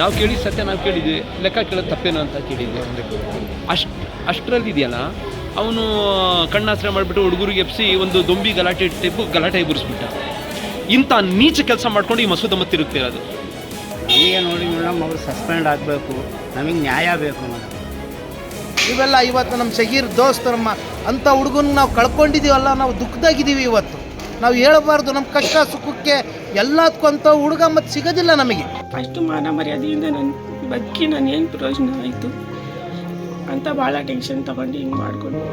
ನಾವು ಕೇಳಿ ಸತ್ಯ ನಾವು ಕೇಳಿದ್ವಿ. ಲೆಕ್ಕ ಕೇಳೋದು ತಪ್ಪೇನು ಅಂತ ಕೇಳಿದ್ವಿ. ಅಷ್ಟು ಅಷ್ಟರಲ್ಲಿದೆಯಲ್ಲ ಅವನು ಕಣ್ಣಾಸ್ರ ಮಾಡಿಬಿಟ್ಟು ಹುಡುಗರಿಗೆ ಎಪ್ಸಿ ಒಂದು ದೊಂಬಿ ಗಲಾಟೆ ಟೈಪು ಗಲಾಟೆ ಎಬ್ಬರಿಸ್ಬಿಟ್ಟ ಇಂಥ ನೀಚ ಕೆಲಸ ಮಾಡ್ಕೊಂಡು ಈ ಮಸೂದ ಮತ್ತಿರುತ್ತೆ ಅದು. ಈಗ ನೋಡಿ ಮೇಡಮ್ ಅವ್ರು ಸಸ್ಪೆಂಡ್ ಆಗಬೇಕು. ನಮಗೆ ನ್ಯಾಯ ಬೇಕು ಮೇಡಮ್. ಇವೆಲ್ಲ ಇವತ್ತು ನಮ್ಮ ಸಹೀರ್ ದೋಸ್ತರಮ್ಮ ಅಂಥ ಹುಡುಗನ ನಾವು ಕಳ್ಕೊಂಡಿದ್ದೀವಲ್ಲ ನಾವು ದುಃಖದಾಗಿದ್ದೀವಿ ಇವತ್ತು. ನಾವು ಹೇಳಬಾರ್ದು ನಮ್ಮ ಕಷ್ಟ ಸುಖಕ್ಕೆ ಎಲ್ಲದಕ್ಕೂ ಅಂತ ಹುಡುಗ ಮತ್ತು ಸಿಗೋದಿಲ್ಲ ನಮಗೆ. ಅಷ್ಟು ಮಾನ ಮರ್ಯಾದೆಯಿಂದ ನನ್ನ ಬದುಕಿ ನಾನು ಏನು ಪ್ರಯೋಜನ ಆಯಿತು? ಅಂತ ಭಾಳ ಟೆನ್ಷನ್ ತಗೊಂಡು ಹಿಂಗೆ ಮಾಡ್ಕೊಂಡು.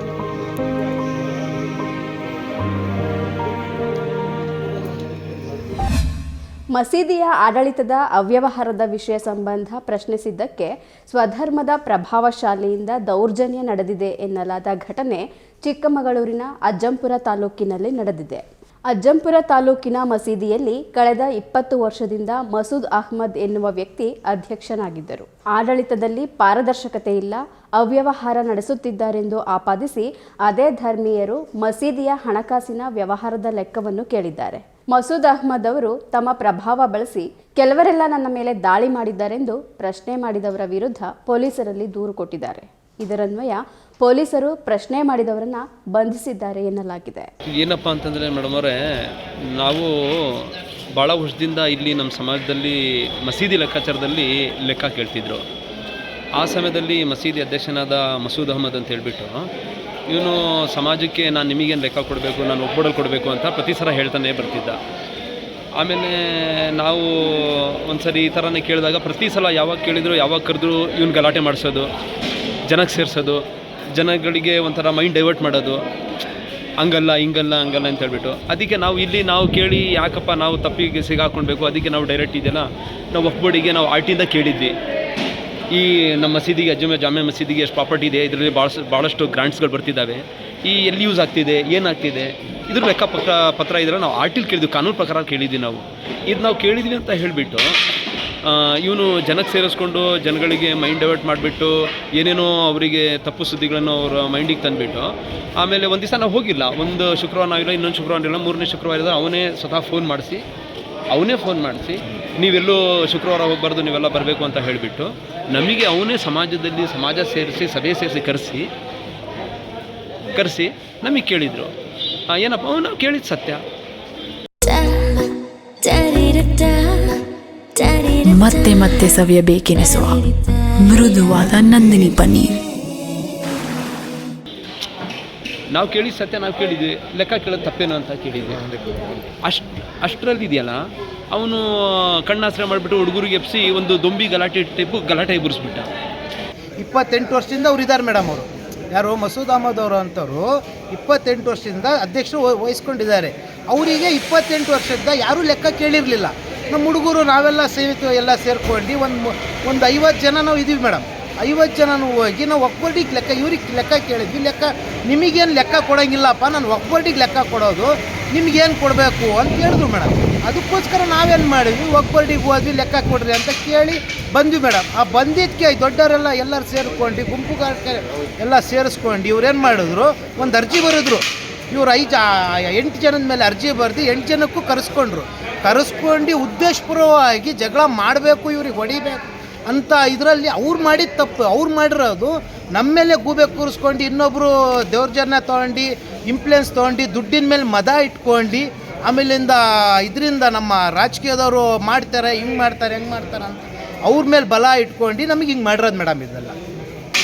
ಮಸೀದಿಯ ಆಡಳಿತದ ಅವ್ಯವಹಾರದ ವಿಷಯ ಸಂಬಂಧ ಪ್ರಶ್ನಿಸಿದ್ದಕ್ಕೆ ಸ್ವಧರ್ಮದ ಪ್ರಭಾವಶಾಲಿಯಿಂದ ದೌರ್ಜನ್ಯ ನಡೆದಿದೆ ಎನ್ನಲಾದ ಘಟನೆ ಚಿಕ್ಕಮಗಳೂರಿನ ಅಜ್ಜಂಪುರ ತಾಲೂಕಿನಲ್ಲಿ ನಡೆದಿದೆ. ಅಜ್ಜಂಪುರ ತಾಲೂಕಿನ ಮಸೀದಿಯಲ್ಲಿ ಕಳೆದ ಇಪ್ಪತ್ತು ವರ್ಷದಿಂದ ಮಸೂದ್ ಅಹ್ಮದ್ ಎನ್ನುವ ವ್ಯಕ್ತಿ ಅಧ್ಯಕ್ಷನಾಗಿದ್ದರು. ಆಡಳಿತದಲ್ಲಿ ಪಾರದರ್ಶಕತೆ ಇಲ್ಲ, ಅವ್ಯವಹಾರ ನಡೆಸುತ್ತಿದ್ದಾರೆಂದು ಆಪಾದಿಸಿ ಅದೇ ಧರ್ಮೀಯರು ಮಸೀದಿಯ ಹಣಕಾಸಿನ ವ್ಯವಹಾರದ ಲೆಕ್ಕವನ್ನು ಕೇಳಿದ್ದಾರೆ. ಮಸೂದ್ ಅಹ್ಮದ್ ಅವರು ತಮ್ಮ ಪ್ರಭಾವ ಬಳಸಿ ಕೆಲವರೆಲ್ಲ ನನ್ನ ಮೇಲೆ ದಾಳಿ ಮಾಡಿದ್ದಾರೆಂದು ಪ್ರಶ್ನೆ ಮಾಡಿದವರ ವಿರುದ್ಧ ಪೊಲೀಸರಲ್ಲಿ ದೂರು ಕೊಟ್ಟಿದ್ದಾರೆ. ಇದರನ್ವಯ ಪೊಲೀಸರು ಪ್ರಶ್ನೆ ಮಾಡಿದವರನ್ನ ಬಂಧಿಸಿದ್ದಾರೆ ಎನ್ನಲಾಗಿದೆ. ಏನಪ್ಪ ಅಂತಂದರೆ ಮೇಡಮ್ ಅವರೇ, ನಾವು ಭಾಳ ವರ್ಷದಿಂದ ಇಲ್ಲಿ ನಮ್ಮ ಸಮಾಜದಲ್ಲಿ ಮಸೀದಿ ಲೆಕ್ಕಾಚಾರದಲ್ಲಿ ಲೆಕ್ಕ ಕೇಳ್ತಿದ್ರು. ಆ ಸಮಯದಲ್ಲಿ ಮಸೀದಿ ಅಧ್ಯಕ್ಷನಾದ ಮಸೂದ್ ಅಹಮದ್ ಅಂತ ಹೇಳಿಬಿಟ್ಟು, ಇವನು ಸಮಾಜಕ್ಕೆ ನಾನು ನಿಮಗೇನು ಲೆಕ್ಕ ಕೊಡಬೇಕು, ನಾನು ಒಬ್ಬಡಲ್ಲಿ ಕೊಡಬೇಕು ಅಂತ ಪ್ರತಿ ಸಲ ಹೇಳ್ತಾನೆ ಬರ್ತಿದ್ದ. ಆಮೇಲೆ ನಾವು ಒಂದ್ಸರಿ ಈ ಥರನೇ ಕೇಳಿದಾಗ ಪ್ರತಿ ಸಲ ಯಾವಾಗ ಕೇಳಿದ್ರು, ಯಾವಾಗ ಕರೆದ್ರು, ಇವ್ನು ಗಲಾಟೆ ಮಾಡಿಸೋದು ಜನಕ್ಕೆ ಸೇರಿಸೋದು ಜನಗಳಿಗೆ ಒಂಥರ ಮೈಂಡ್ ಡೈವರ್ಟ್ ಮಾಡೋದು. ಹಂಗಲ್ಲ, ಹಿಂಗಲ್ಲ, ಹಂಗಲ್ಲ ಅಂತ ಹೇಳ್ಬಿಟ್ಟು. ಅದಕ್ಕೆ ನಾವು ಇಲ್ಲಿ ನಾವು ಕೇಳಿ ಯಾಕಪ್ಪ ನಾವು ತಪ್ಪಿಗೆ ಸಿಗಾಕೊಳ್ಬೇಕು ಅದಕ್ಕೆ ನಾವು ಡೈರೆಕ್ಟ್ ಇದೆಯಲ್ಲ? ನಾವು ಒಫ್ಬೋರ್ಡಿಗೆ ನಾವು ಆರ್ ಟಿಯಿಂದ ಕೇಳಿದ್ವಿ. ಈ ನಮ್ಮ ಮಸೀದಿಗೆ ಅಜ್ಜುಮೆ ಜಾಮೆ ಮಸೀದಿಗೆ ಎಷ್ಟು ಪ್ರಾಪರ್ಟಿ ಇದೆ, ಇದರಲ್ಲಿ ಭಾಳಷ್ಟು ಭಾಳಷ್ಟು ಗ್ರಾಂಟ್ಸ್ಗಳು ಬರ್ತಿದ್ದಾವೆ. ಈ ಎಲ್ಲಿ ಯೂಸ್ ಆಗ್ತಿದೆ, ಏನಾಗ್ತಿದೆ? ಇದ್ರ ಲೆಕ್ಕ ಪತ್ರ ಪತ್ರ ಇದ್ರೆ ನಾವು ಆರ್ಟಿಲ್ ಕೇಳಿದ್ವಿ, ಕಾನೂನು ಪ್ರಕಾರ ಕೇಳಿದ್ವಿ ನಾವು. ಇದು ನಾವು ಕೇಳಿದ್ವಿ ಅಂತ ಹೇಳಿಬಿಟ್ಟು ಇವನು ಜನಕ್ಕೆ ಸೇರಿಸ್ಕೊಂಡು ಜನಗಳಿಗೆ ಮೈಂಡ್ ಡೈವರ್ಟ್ ಮಾಡಿಬಿಟ್ಟು ಏನೇನೋ ಅವರಿಗೆ ತಪ್ಪು ಸುದ್ದಿಗಳನ್ನು ಅವರ ಮೈಂಡಿಗೆ ತಂದುಬಿಟ್ಟು, ಆಮೇಲೆ ಒಂದು ದಿವಸ ನಾವು ಹೋಗಿಲ್ಲ. ಒಂದು ಶುಕ್ರವಾರ ಆಗಿಲ್ಲ ಇನ್ನೊಂದು ಶುಕ್ರವಾರ ಇಲ್ಲ ಮೂರನೇ ಶುಕ್ರವಾರ ಇದ್ದರೆ ಅವನೇ ಸ್ವತಃ ಫೋನ್ ಮಾಡಿಸಿ, ಅವನೇ ಫೋನ್ ಮಾಡಿಸಿ, ನೀವೆಲ್ಲೂ ಶುಕ್ರವಾರ ಹೋಗಬಾರ್ದು ನೀವೆಲ್ಲ ಬರಬೇಕು ಅಂತ ಹೇಳಿಬಿಟ್ಟು, ನಮಗೆ ಅವನೇ ಸಮಾಜದಲ್ಲಿ ಸಮಾಜ ಸೇರಿಸಿ, ಸಭೆ ಸೇರಿಸಿ ಕರೆಸಿ ಕರೆಸಿ ನಮಗೆ ಕೇಳಿದರು. ಏನಪ್ಪ, ಅವನು ಕೇಳಿದ ಸತ್ಯ. ಮತ್ತೆ ಮತ್ತೆ ಸವಿಯಬೇಕೆನಿಸುವ ಮೃದುವಾದ ನಂದಿನಿ ಪನ್ನೀರ್. ನಾವು ಕೇಳಿ ಸತ್ಯ ನಾವು ಕೇಳಿದ್ವಿ. ಲೆಕ್ಕ ಕೇಳೋದು ತಪ್ಪೇನು ಅಂತ ಕೇಳಿದ್ವಿ. ಅಷ್ಟು ಅಷ್ಟರಲ್ಲಿ ಇದೆಯಲ್ಲ ಅವನು ಕಣ್ಣಾಸ್ರೆ ಮಾಡಿಬಿಟ್ಟು ಹುಡುಗರಿಗೆ ಎಪ್ಸಿ ಒಂದು ದೊಂಬಿ ಗಲಾಟೆ ಟೈಪು ಗಲಾಟೆ ಎಬ್ಬರಿಸ್ಬಿಟ್ಟ ಇಪ್ಪತ್ತೆಂಟು ವರ್ಷದಿಂದ ಅವ್ರು ಇದ್ದಾರೆ ಮೇಡಮ್ ಅವರು. ಯಾರು ಮಸೂದ್ ಅಹಮದ್ ಅವರು ಅಂತವರು ಇಪ್ಪತ್ತೆಂಟು ವರ್ಷದಿಂದ ಅಧ್ಯಕ್ಷರು ವಹ- ವಹಿಸ್ಕೊಂಡಿದ್ದಾರೆ. ಅವರಿಗೆ ಇಪ್ಪತ್ತೆಂಟು ವರ್ಷದ ಯಾರೂ ಲೆಕ್ಕ ಕೇಳಿರಲಿಲ್ಲ. ನಮ್ಮ ಹುಡುಗರು ನಾವೆಲ್ಲ ಸೇವಿತು ಎಲ್ಲ ಸೇರ್ಕೊಂಡು ಒಂದು ಒಂದು ಐವತ್ತು ಜನ ನಾವು ಇದೀವಿ ಮೇಡಮ್. ಐವತ್ತು ಜನನೂ ಹೋಗಿ ನಾವು ಒಕ್ಬರ್ಡಿಗೆ ಲೆಕ್ಕ, ಇವ್ರಿಗೆ ಲೆಕ್ಕ ಕೇಳಿದ್ವಿ. ಲೆಕ್ಕ ನಿಮಗೇನು ಲೆಕ್ಕ ಕೊಡೋಂಗಿಲ್ಲಪ್ಪ, ನಾನು ಒಕ್ಬರ್ಡಿಗೆ ಲೆಕ್ಕ ಕೊಡೋದು, ನಿಮಗೇನು ಕೊಡಬೇಕು ಅಂತ ಹೇಳಿದ್ರು ಮೇಡಮ್. ಅದಕ್ಕೋಸ್ಕರ ನಾವೇನು ಮಾಡಿದ್ವಿ ಒಕ್ಬರ್ಡಿಗೆ ಹೋದ್ವಿ, ಲೆಕ್ಕ ಕೊಡ್ರಿ ಅಂತ ಕೇಳಿ ಬಂದ್ವಿ ಮೇಡಮ್. ಆ ಬಂದಿದ್ದಕ್ಕೆ ದೊಡ್ಡವರೆಲ್ಲ ಎಲ್ಲರೂ ಸೇರಿಕೊಂಡು, ಗುಂಪುಗಾರಿಕೆ ಎಲ್ಲ ಸೇರಿಸ್ಕೊಂಡು ಇವ್ರೇನು ಮಾಡಿದ್ರು, ಒಂದು ಅರ್ಜಿ ಬರೆದ್ರು. ಇವ್ರು ಐದು ಎಂಟು ಜನದ ಮೇಲೆ ಅರ್ಜಿ ಬರೆದು ಎಂಟು ಜನಕ್ಕೂ ಕರೆಸ್ಕೊಂಡ್ರು. ಕರೆಸ್ಕೊಂಡು ಉದ್ದೇಶಪೂರ್ವವಾಗಿ ಜಗಳ ಮಾಡಬೇಕು, ಇವ್ರಿಗೆ ಹೊಡಿಬೇಕು ಅಂತ ಇದರಲ್ಲಿ ಅವ್ರು ಮಾಡಿದ ತಪ್ಪು. ಅವ್ರು ಮಾಡಿರೋದು ನಮ್ಮ ಮೇಲೆ ಗೂಬೆ ಕೂರಿಸ್ಕೊಂಡು ಇನ್ನೊಬ್ಬರು ದೌರ್ಜನ್ಯ ತೊಗೊಂಡು ಇಂಪ್ಲುಯೆನ್ಸ್ ತೊಗೊಂಡು, ದುಡ್ಡಿನ ಮೇಲೆ ಮದ ಇಟ್ಕೊಂಡು, ಆಮೇಲಿಂದ ಇದರಿಂದ ನಮ್ಮ ರಾಜಕೀಯದವರು ಮಾಡ್ತಾರೆ, ಹಿಂಗೆ ಮಾಡ್ತಾರೆ, ಹೆಂಗೆ ಮಾಡ್ತಾರೆ ಅಂತ ಅವ್ರ ಮೇಲೆ ಬಲ ಇಟ್ಕೊಂಡು ನಮಗೆ ಹಿಂಗೆ ಮಾಡಿರೋದು ಮೇಡಮ್ ಇದೆಲ್ಲ.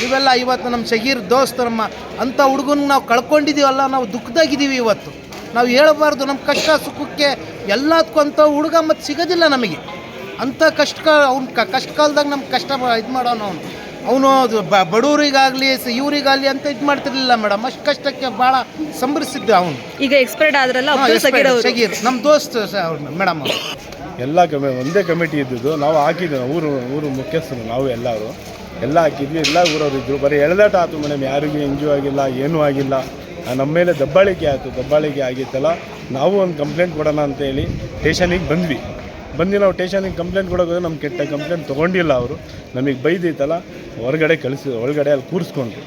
ಇವೆಲ್ಲ ಇವತ್ತು ನಮ್ಮ ಶಗೀರ್ ದೋಸ್ತರಮ್ಮ ಅಂಥ ಹುಡುಗನ ನಾವು ಕಳ್ಕೊಂಡಿದ್ದೀವಲ್ಲ, ನಾವು ದುಃಖದಾಗಿದ್ದೀವಿ ಇವತ್ತು. ನಾವು ಹೇಳಬಾರ್ದು ನಮ್ಮ ಕಷ್ಟ ಸುಖಕ್ಕೆ ಎಲ್ಲದಕ್ಕೂ ಅಂತ ಹುಡುಗ ಮತ್ತು ಸಿಗೋದಿಲ್ಲ ನಮಗೆ. ಅಂಥ ಕಷ್ಟ ಅವ್ನ ಕಷ್ಟ ಕಾಲದಾಗ ನಮ್ಮ ಕಷ್ಟ ಇದು ಮಾಡೋನು ಅವನು. ಅವನು ಬಡವರಿಗಾಗಲಿ ಇವರಿಗಾಗಲಿ ಅಂತ ಇದು ಮಾಡ್ತಿರ್ಲಿಲ್ಲ ಮೇಡಮ್. ಅಷ್ಟು ಕಷ್ಟಕ್ಕೆ ಭಾಳ ಸಂಭ್ರಮಿಸಿದ್ದೆ ಅವನು. ಈಗ ಎಕ್ಸ್ಪೈರ್ಡ್ ಆದ್ರಲ್ಲ ಸಗೀರ್ ನಮ್ಮ ದೋಸ್ತ ಅವ್ರು ಮೇಡಮ್ ಅವರು. ಎಲ್ಲ ಕಮಿ ಒಂದೇ ಕಮಿಟಿ ಇದ್ದಿದ್ದು. ನಾವು ಹಾಕಿದ್ವಿ ಊರು ಊರು ಮುಖ್ಯಸ್ಥರು ನಾವು ಎಲ್ಲರೂ. ಎಲ್ಲ ಹಾಕಿದ್ವಿ ಎಲ್ಲ ಊರವರು ಇದ್ದರು ಬರೀ ಎಳೆದಾಟ ಆಯ್ತು ಮೇಡಮ್. ಯಾರಿಗೂ ಎಂಜು ಆಗಿಲ್ಲ ಏನೂ ಆಗಿಲ್ಲ. ನಮ್ಮ ಮೇಲೆ ದಬ್ಬಾಳಿಕೆ ಆಯಿತು ದಬ್ಬಾಳಿಕೆ ಆಗಿತ್ತಲ್ಲ ನಾವು ಒಂದು ಕಂಪ್ಲೇಂಟ್ ಕೊಡೋಣ ಅಂತೇಳಿ ಸ್ಟೇಷನಿಗೆ ಬಂದ್ವಿ. ಬಂದು ನಾವು ಟೇಷನಿಗೆ ಕಂಪ್ಲೇಂಟ್ ಕೊಡೋಕೆ ನಮ್ಮ ಕೆಟ್ಟ ಕಂಪ್ಲೇಂಟ್ ತೊಗೊಂಡಿಲ್ಲ ಅವರು. ನಮಗೆ ಬೈದಿತ್ತಲ್ಲ ಹೊರಗಡೆ ಕಳಿಸಿ ಒಳಗಡೆ ಅಲ್ಲಿ ಕೂರಿಸ್ಕೊಂಡ್ರು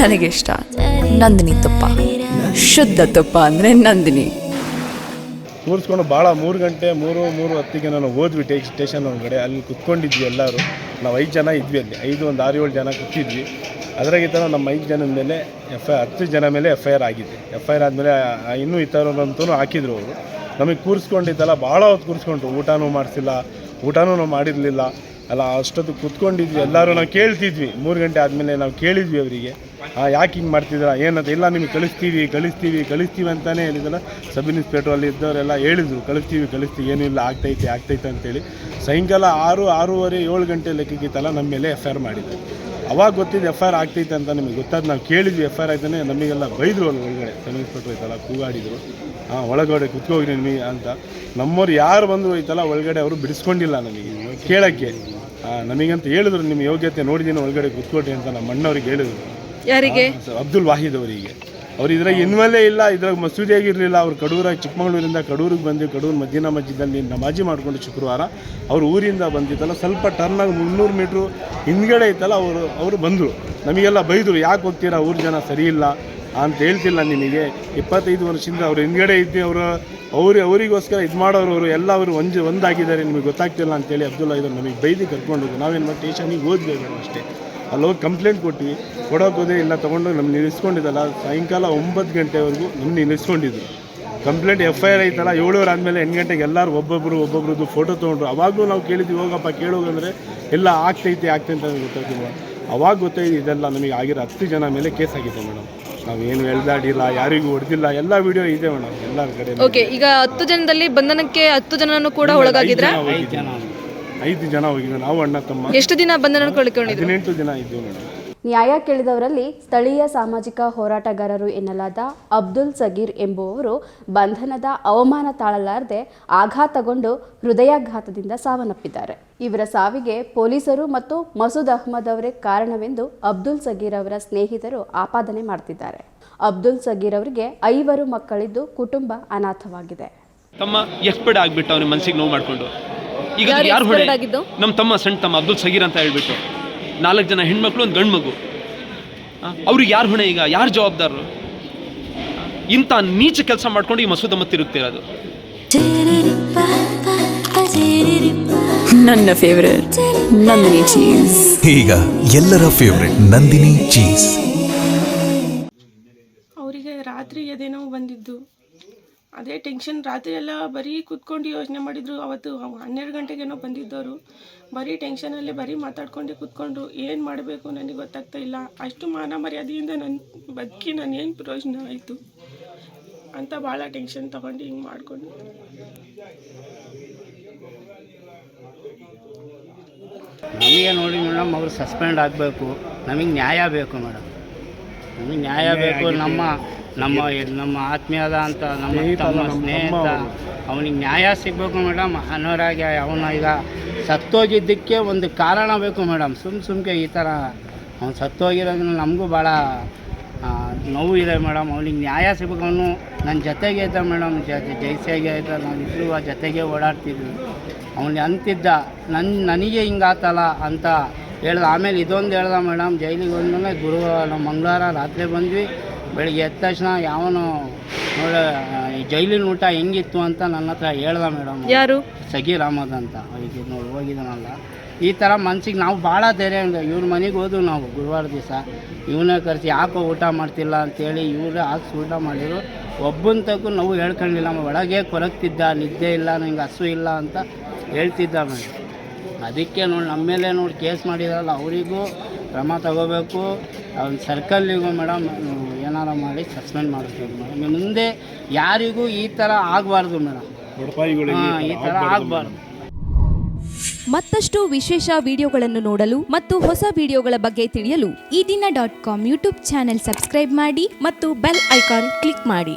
ನನಗಿಷ್ಟ ನಂದಿನಿ ತುಪ್ಪ. ಶುದ್ಧ ತುಪ್ಪ ಅಂದರೆ ನಂದಿನಿ. ಕೂರಿಸ್ಕೊಂಡು ಭಾಳ ಮೂರು ಗಂಟೆ ಮೂರು ಮೂರು ಹತ್ತಿಗೆ ನಾನು ಹೋದ್ವಿ ಟೇ ಸ್ಟೇಷನ್ ಒಳಗಡೆ ಅಲ್ಲಿ ಕುತ್ಕೊಂಡಿದ್ವಿ ಎಲ್ಲರೂ. ನಾವು ಐದು ಜನ ಇದ್ವಿ ಅಲ್ಲಿ. ಐದು ಒಂದು ಆರು ಏಳು ಜನ ಕೂತಿದ್ವಿ. ಅದ್ರಾಗ ಈ ಥರ ನಮ್ಮ ಐದು ಜನದ ಮೇಲೆ ಎಫ್ ಐ ಹತ್ತು ಜನ ಮೇಲೆ ಎಫ್ ಐ ಆರ್ ಆಗಿದೆ. ಎಫ್ ಐ ಆರ್ ಆದಮೇಲೆ ಇನ್ನೂ ಈ ಥರದಂತೂ ಹಾಕಿದ್ರು ಅವರು. ನಮಗೆ ಕೂರಿಸ್ಕೊಂಡಿದ್ದಲ್ಲ ಭಾಳ ಹೊತ್ತು ಕೂರಿಸ್ಕೊಂಡ್ರು. ಊಟನೂ ಮಾಡಿಸಿಲ್ಲ, ಊಟನೂ ನಾವು ಮಾಡಿರಲಿಲ್ಲ. ಅಲ್ಲ, ಅಷ್ಟೊತ್ತು ಕೂತ್ಕೊಂಡಿದ್ವಿ. ಎಲ್ಲರೂ ನಾವು ಕೇಳ್ತಿದ್ವಿ. ಮೂರು ಗಂಟೆ ಆದಮೇಲೆ ನಾವು ಕೇಳಿದ್ವಿ ಅವರಿಗೆ. ಯಾಕೆ ಹಿಂಗೆ ಮಾಡ್ತಿದ್ದೀರಾ? ಏನಂತ ಇಲ್ಲ ನಿಮಗೆ ಕಳಿಸ್ತೀವಿ ಕಳಿಸ್ತೀವಿ ಕಳಿಸ್ತೀವಿ ಅಂತಲೇ ಹೇಳಿದಲ್ಲ. ಸಬ್ ಇನ್ಸ್ಪೆಕ್ಟ್ರ್ ಅಲ್ಲಿ ಇದ್ದವರೆಲ್ಲ ಹೇಳಿದ್ರು, ಕಳಿಸ್ತೀವಿ ಕಳಿಸ್ತೀವಿ ಏನಿಲ್ಲ ಆಗ್ತೈತೆ ಆಗ್ತೈತೆ ಅಂತೇಳಿ. ಸಾಯಂಕಾಲ ಆರು, ಆರೂವರೆ, ಏಳು ಗಂಟೆ ಲೆಕ್ಕಕ್ಕಿತ್ತಲ್ಲ ನಮ್ಮ ಮೇಲೆ ಎಫ್ ಐ ಆರ್ ಮಾಡಿದೆ ಅವಾಗ ಗೊತ್ತಿದ್ದು ಎಫ್ ಐ ಆರ್ ಆಗ್ತೈತೆ ಅಂತ ನಿಮಗೆ ಗೊತ್ತಾದ ನಾವು ಕೇಳಿದ್ವಿ ಎಫ್ ಐ ಆರ್ ಆಯ್ತಾನೆ ನಮಗೆಲ್ಲ ಬೈದರು ಅಲ್ಲಿ ಒಳಗಡೆ. ಸಬ್ ಇನ್ಸ್ಪೆಕ್ಟ್ರ್ ಐತಲ್ಲ ಕೂಗಾಡಿದರು. ಹಾಂ, ಒಳಗಡೆ ಕುತ್ಕೋಗ್ರಿ ನಿಮಗೆ ಅಂತ. ನಮ್ಮವ್ರು ಯಾರು ಬಂದರು ಐತಲ್ಲ, ಒಳಗಡೆ ಅವರು ಬಿಡಿಸ್ಕೊಂಡಿಲ್ಲ ನಮಗೆ. ಕೇಳೋಕ್ಕೆ. ನಮಗಂತ ಹೇಳಿದ್ರು ನಿಮ್ಮ ಯೋಗ್ಯತೆ ನೋಡಿದ್ದೀನಿ, ಒಳಗಡೆ ಕುತ್ಕೊಳ್ರಿ ಅಂತ ನಮ್ಮ ಅಣ್ಣವ್ರಿಗೆ ಹೇಳಿದ್ರು. ಯಾರಿಗೆ? ಅಬ್ದುಲ್ ವಾಹಿದ್ ಅವರಿಗೆ. ಅವ್ರು ಇದ್ರಾಗ ಇನ್ವಲ್ಲೇ ಇಲ್ಲ, ಇದ್ರಾಗ ಮಸೂದಿಯಾಗಿರಲಿಲ್ಲ. ಅವ್ರು ಕಡೂರಾಗಿ, ಚಿಕ್ಕಮಗಳೂರಿಂದ ಕಡೂರಿಗೆ ಬಂದು, ಕಡೂರು ಮದ್ದಿನ ಮಜ್ಜಿದಲ್ಲಿ ನಮಾಜಿ ಮಾಡಿಕೊಂಡು ಶುಕ್ರವಾರ ಅವ್ರ ಊರಿಂದ ಬಂದಿತ್ತಲ್ಲ, ಸ್ವಲ್ಪ ಟರ್ನಾಗಿ ಮುನ್ನೂರು ಮೀಟ್ರು ಹಿಂದ್ಗಡೆ ಇತ್ತಲ್ಲ, ಅವರು ಅವರು ಬಂದರು. ನಮಗೆಲ್ಲ ಬೈದರು, ಯಾಕೆ ಹೋಗ್ತೀರಾ? ಊರು ಜನ ಸರಿ ಅಂತ ಹೇಳ್ತಿಲ್ಲ ನಿಮಗೆ. ಇಪ್ಪತ್ತೈದು ವರ್ಷದಿಂದ ಅವ್ರು ಹಿಂದ್ಗಡೆ ಇದ್ದು, ಅವರು, ಅವ್ರು, ಅವರಿಗೋಸ್ಕರ ಇದು ಮಾಡೋರು, ಅವರು ಎಲ್ಲ ಅವರು ಒಂದು ಒಂದಾಗಿದ್ದಾರೆ. ನಿಮಗೆ ಗೊತ್ತಾಗ್ತಿಲ್ಲ ಅಂತೇಳಿ ಅಬ್ದುಲ್ಲಾ ಇದ್ರು ನಮಗೆ ಬೈದಿ ಕರ್ಕೊಂಡು ನಾವೇನು ಮಾಡಿ ಟೇಷನಿಗೆ ಓದಬೇಕು ಅಷ್ಟೇ. ಅಲ್ಲಿ ಹೋಗಿ ಕಂಪ್ಲೇಂಟ್ ಕೊಟ್ಟು ಕೊಡೋಕೋದೇ ಇಲ್ಲ ತೊಗೊಂಡು ನಮ್ಮ ನಿಲ್ಲಿಸ್ಕೊಂಡಿದ್ದಲ್ಲ ಸಾಯಂಕಾಲ ಒಂಬತ್ತು ಗಂಟೆವರೆಗೂ ನಮ್ಮ ನಿಲ್ಲಿಸ್ಕೊಂಡಿದ್ರು. ಕಂಪ್ಲೇಂಟ್ ಎಫ್ ಐ ಆರ್ ಐತಲ್ಲ ಏಳುವರೆ ಆದಮೇಲೆ ಎಂಟು ಗಂಟೆಗೆ ಎಲ್ಲರೂ ಒಬ್ಬೊಬ್ಬರು ಒಬ್ಬೊಬ್ರದ್ದು ಫೋಟೋ ತೊಗೊಂಡ್ರು. ಅವಾಗಲೂ ನಾವು ಕೇಳಿದ್ವಿ ಹೋಗಪ್ಪ ಕೇಳೋಗಂದರೆ ಎಲ್ಲ ಆಗ್ತೈತಿ ಆಗ್ತೈತೆ ಅಂತ ಗೊತ್ತಾಗ್ತಿಲ್ಲ. ಅವಾಗ ಗೊತ್ತಾಯ್ತು ಇದೆಲ್ಲ ನಮಗೆ ಆಗಿರೋ ಹತ್ತು ಜನ ಮೇಲೆ ಕೇಸ್ ಆಗಿದೆ ಮೇಡಮ್. ನಾವೇನು ಎಳ್ದಾಡಿಲ್ಲ ಯಾರಿಗೂ ಹೊಡೆದಿಲ್ಲ ಎಲ್ಲ ವಿಡಿಯೋ ಇದೆ ಮೇಡಮ್ ಎಲ್ಲರ ಕಡೆ ಓಕೆ ಈಗ ಹತ್ತು ಜನದಲ್ಲಿ ಬಂಧನಕ್ಕೆ ಹತ್ತು ಜನನೂ ಕೂಡ ಒಳಗಾಗಿದ್ರ? ಐದು ಜನ ಐದು ಹೋಗಿದ್ವಿ. ನಾವು ಅಣ್ಣ ತಮ್ಮ. ಎಷ್ಟು ದಿನ ಬಂಧನ ಕಳ್ಕೊಂಡಿದ್ರು ಹದಿನೆಂಟು ದಿನ ಇದ್ದೀವಿ ಮೇಡಮ್. ನ್ಯಾಯ ಕೇಳಿದವರಲ್ಲಿ ಸ್ಥಳೀಯ ಸಾಮಾಜಿಕ ಹೋರಾಟಗಾರರು ಎನ್ನಲಾದ ಅಬ್ದುಲ್ ಸಗೀರ್ ಎಂಬುವವರು ಬಂಧನದ ಅವಮಾನ ತಾಳಲಾರದೆ ಆಘಾತಗೊಂಡು ಹೃದಯಾಘಾತದಿಂದ ಸಾವನ್ನಪ್ಪಿದ್ದಾರೆ. ಇವರ ಸಾವಿಗೆ ಪೊಲೀಸರು ಮತ್ತು ಮಸೂದ್ ಅಹ್ಮದ್ ಅವರೇ ಕಾರಣವೆಂದು ಅಬ್ದುಲ್ ಸಗೀರ್ ಅವರ ಸ್ನೇಹಿತರು ಆಪಾದನೆ ಮಾಡ್ತಿದ್ದಾರೆ. ಅಬ್ದುಲ್ ಸಗೀರ್ ಅವರಿಗೆ ಐವರು ಮಕ್ಕಳಿದ್ದು ಕುಟುಂಬ ಅನಾಥವಾಗಿದೆ. ತಮ್ಮ ಎಕ್ಸ್ಪರ್ಟ್ ಆಗಿಬಿಟ್ಟು ಅವನ ಮನಸ್ಸಿಗೆ ನೋವು ಮಾಡಿಕೊಂಡು. ಈಗ ಯಾರು ಹೊಡೆ ಆಗಿದ್ದು? ನಮ್ಮ ತಮ್ಮ ಸಣ್ಣ ತಮ್ಮ ಅಬ್ದುಲ್ ಸಗೀರ್ ಅಂತ ಹೇಳ್ಬಿಟ್ಟು. ನಾಲ್ಕು ಜನ ಹೆಣ್ಮಕ್ಳು ಒಂದು ಗಂಡು ಮಗು ಅವ್ರಿಗೆ ಯಾರು ಹೊಣೆ ಈಗ? ಯಾರು ಜವಾಬ್ದಾರರು? ಇಂಥ ನೀಚ ಕೆಲಸ ಮಾಡ್ಕೊಂಡು ಈ ಮಸೂದ ಮತ್ತೆ ತಿರುಗ್ತಿರೋದು ನನ್ನ ಫೇವರೇಟ್ ನಂದಿನಿ ಚೀಸ್ ಈಗ ಎಲ್ಲರ ಫೇವರೇಟ್ ನಂದಿನಿ ಚೀಸ್ ಅವರಿಗೆ ರಾತ್ರಿ ಅದೇನೋ ಬಂದಿದ್ದು ಅದೇ ಟೆನ್ಷನ್ ರಾತ್ರಿ ಎಲ್ಲ ಬರೀ ಕೂತ್ಕೊಂಡು ಯೋಚನೆ ಮಾಡಿದ್ರು. ಅವತ್ತು ಹನ್ನೆರಡು ಗಂಟೆಗೇನೋ ಬಂದಿದ್ದವರು. ಬರೀ ಟೆನ್ಷನಲ್ಲಿ ಬರೀ ಮಾತಾಡ್ಕೊಂಡು ಕೂತ್ಕೊಂಡ್ರು ಏನು ಮಾಡಬೇಕು ನನಗೆ ಗೊತ್ತಾಗ್ತಾ ಇಲ್ಲ. ಅಷ್ಟು ಮಾನ ಮರ್ಯಾದೆಯಿಂದ ನನ್ನ ಬದುಕಿ ನಾನು ಏನು ಪ್ರಯೋಜನ ಆಯಿತು? ಅಂತ ಭಾಳ ಟೆನ್ಷನ್ ತಗೊಂಡು ಹಿಂಗೆ ಮಾಡಿಕೊಂಡು. ನಮಗೆ ನೋಡಿ ಮೇಡಮ್ ಅವರು ಸಸ್ಪೆಂಡ್ ಆಗಬೇಕು. ನಮಗೆ ನ್ಯಾಯ ಬೇಕು ಮೇಡಮ್. ನಮಗೆ ನ್ಯಾಯ ಬೇಕು ನಮ್ಮ ನಮ್ಮ ನಮ್ಮ ಆತ್ಮೀಯದ ಅಂತ ನಮ್ಮ ತಮ್ಮ ಸ್ನೇಹಿತ ಅವನಿಗೆ ನ್ಯಾಯ ಸಿಗಬೇಕು ಮೇಡಮ್ ಅನಾರೋಗ್ಯ ಅವನ ಈಗ ಸತ್ತೋಗಿದ್ದಕ್ಕೆ ಒಂದು ಕಾರಣ ಬೇಕು ಮೇಡಮ್. ಸುಮ್ ಸುಮ್ಕೆ ಈ ಥರ ಅವ್ನು ಸತ್ತೋಗಿರೋದ್ರಿಂದ ನಮಗೂ ಭಾಳ ನೋವು ಇದೆ ಮೇಡಮ್. ಅವನಿಗೆ ನ್ಯಾಯ ಸಿಗಬೇಕು. ಅವನು ನನ್ನ ಜೊತೆಗೆ ಇದ್ದ ಮೇಡಮ್ ಜೈಸಿಯಾಗೆ ಇದ್ದ ನಾವಿಬ್ಬರು ಆ ಜೊತೆಗೆ ಓಡಾಡ್ತಿದ್ವಿ. ಅವನು ಅಂತಿದ್ದ ನನ್ನ ನನಗೆ ಹಿಂಗಾತಲ್ಲ ಅಂತ ಹೇಳ್ದ. ಆಮೇಲೆ ಇದೊಂದು ಹೇಳ್ದ ಮೇಡಮ್ ಜೈಲಿಗೆ ಹೋದ್ಮೇಲೆ ಗುರುವಾರ ಮಂಗಳವಾರ ರಾತ್ರಿ ಬಂದ್ವಿ. ಬೆಳಿಗ್ಗೆ ಎದ್ದ ತಕ್ಷಣ ಯಾವನು ನೋಡ ಈ ಜೈಲಿನ ಊಟ ಹೆಂಗಿತ್ತು ಅಂತ ನನ್ನ ಹತ್ರ ಹೇಳ್ದ ಮೇಡಮ್. ಯಾರು? ಸಗೀರ್ ಅಹಮದ್ ಅಂತ. ಈಗ ನೋಡಿ ಹೋಗಿದ್ದಾನಲ್ಲ. ಈ ಥರ ಮನ್ಸಿಗೆ ನಾವು ಭಾಳ ಧೈರ್ಯ ಇವ್ರ ಮನೆಗೆ ಹೋದ್ವು ನಾವು ಗುರುವಾರ ದಿವಸ. ಇವನೇ ಕರೆಸಿ ಯಾಕೋ ಊಟ ಮಾಡ್ತಿಲ್ಲ ಅಂತೇಳಿ ಇವರೇ ಹಾಕ್ಸಿ ಊಟ ಮಾಡಿದ್ರು. ಒಬ್ಬನ ತಗೂ ನಾವು ಹೇಳ್ಕೊಂಡಿಲ್ಲ. ಒಳಗೆ ಕೊರಗ್ತಿದ್ದ ನಿದ್ದೆ ಇಲ್ಲ ನಂಗೆ ಹಸು ಇಲ್ಲ ಅಂತ ಹೇಳ್ತಿದ್ದ ಮೇಡಮ್. ಅದಕ್ಕೆ ನೋಡಿ ನಮ್ಮ ಮೇಲೆ ನೋಡಿ ಕೇಸ್ ಮಾಡಿದಾರಲ್ಲ ಅವರಿಗೂ ಕ್ರಮ ತಗೋಬೇಕು. ಅವ್ನ ಸರ್ಕಲ್ಲಿಗೂ ಮೇಡಮ್ ಏನಾರ ಮಾಡಿ ಸಸ್ಪೆಂಡ್ ಮಾಡಿಸ್ಬೇಕು ಮೇಡಮ್. ಮುಂದೆ ಯಾರಿಗೂ ಈ ಥರ ಆಗಬಾರ್ದು ಮೇಡಮ್. ಹಾಂ ಈ ಥರ ಆಗಬಾರ್ದು ಮತ್ತಷ್ಟು ವಿಶೇಷ ವಿಡಿಯೋಗಳನ್ನು ನೋಡಲು ಮತ್ತು ಹೊಸ ವಿಡಿಯೋಗಳ ಬಗ್ಗೆ ತಿಳಿಯಲು ಈ ದಿನ dot com YouTube channel subscribe ಮಾಡಿ ಮತ್ತು ಬೆಲ್ ಐಕಾನ್ ಕ್ಲಿಕ್ ಮಾಡಿ.